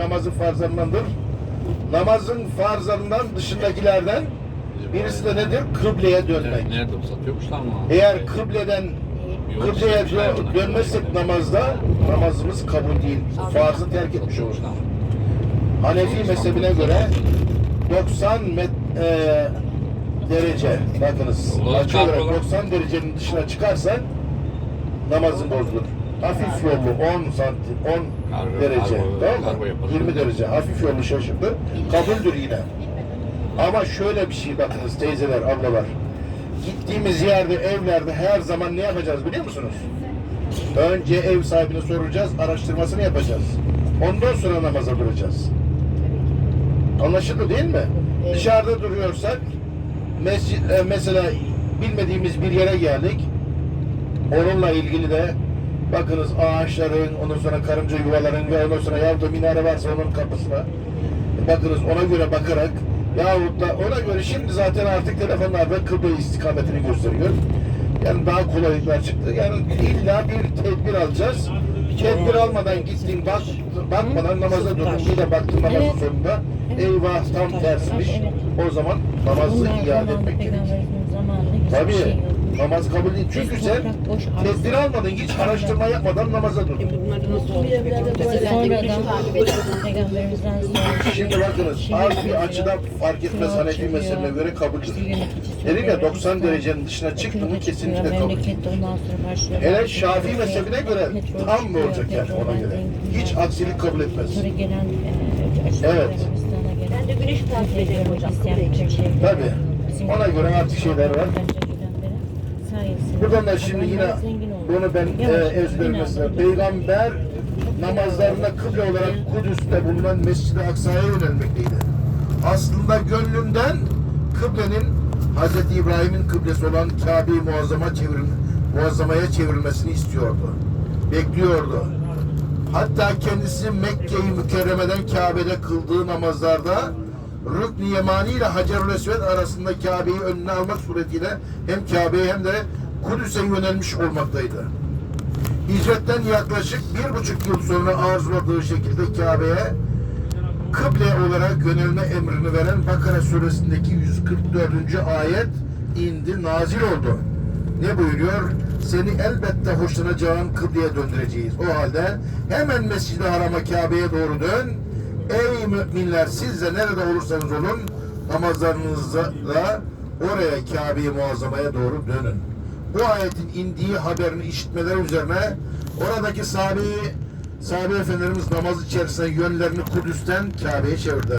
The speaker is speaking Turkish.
namazın farzlarındandır. Namazın farzlarından dışındakilerden birisi de nedir? Kıbleye dönmek. Nerede satıyormuşlar mı? Eğer kıbleden kıbleye dö- dönmezsek namazda namazımız kabul değil. Farzı terk etmiş oluruz. Hanefi mezhebine göre 90 met, e, derece bakınız açı olarak çarpalım. 90 derecenin dışına çıkarsan namazın bozulur. Hafif yolu 10 santim 10 Kargo- derece kargo- tamam kargo mı? yapalım. 20 derece hafif yolu şaşırdı. Kabuldür yine. Ama şöyle bir şey bakınız teyzeler, ablalar. Gittiğimiz yerde, evlerde her zaman ne yapacağız biliyor musunuz? Önce ev sahibine soracağız, araştırmasını yapacağız. Ondan sonra namaza duracağız. Anlaşıldı değil mi? Dışarıda duruyorsak mescid, e, mesela bilmediğimiz bir yere geldik. Onunla ilgili de bakınız ağaçların, ondan sonra karınca yuvaların ve ondan sonra yahut da minare varsa onun kapısına bakınız ona göre bakarak yahut da ona göre şimdi zaten artık telefonlarda kıble istikametini gösteriyor. Yani daha kolaylıklar çıktı. Yani illa bir tedbir alacağız. Tedbir almadan gittin bak, bakmadan namaza durdun. Bir de baktın namazın Evet. sonunda eyvah tam tersmiş. O zaman namazı iade etmek gerekir. Tabii namaz kabul değil. Çünkü sen tedbir almadın, hiç araştırma yapmadan namaza durdun. Bunları nasıl oldu peki? Sonradan peygamberimizden sonra Şimdi bakınız az bir açıdan fark etmez Hanefi mezhebine göre kabuldür. Dedim ya 90 derecenin dışına çıktı mı kesinlikle kabul. Hele Şafii mezhebine göre tam mı olacak yani ona göre? Hiç aksilik kabul etmez. Gelen Evet. Ben de güneş takip ederim hocam. Tabii. Ona göre artık şeyler var. Buradan da şimdi yine bunu ben e, ezberimesine peygamber namazlarında kıble olarak Kudüs'te bulunan Mescid-i Aksa'ya yönelmekteydi. Aslında gönlünden kıblenin Hz. İbrahim'in kıblesi olan Kabe-i Muazzama çevrim, Muazzama'ya çevrilmesini istiyordu. Bekliyordu. Hatta kendisi Mekke-i Mükerreme'den Kabe'de kıldığı namazlarda Rükn-i Yemani ile Hacerül arasında Kabe'yi önüne almak suretiyle hem Kabe'ye hem de Kudüs'e yönelmiş olmaktaydı. Hicretten yaklaşık bir buçuk yıl sonra arzuladığı şekilde Kabe'ye kıble olarak yönelme emrini veren Bakara suresindeki 144. ayet indi, nazil oldu. Ne buyuruyor? Seni elbette hoşlanacağın kıbleye döndüreceğiz. O halde hemen Mescid-i Haram'a Kabe'ye doğru dön. Ey müminler siz de nerede olursanız olun namazlarınızla oraya Kabe-i Muazzama'ya doğru dönün. Bu ayetin indiği haberini işitmeler üzerine oradaki sahabe sahabe efendilerimiz namaz içerisinde yönlerini Kudüs'ten Kabe'ye çevirdiler.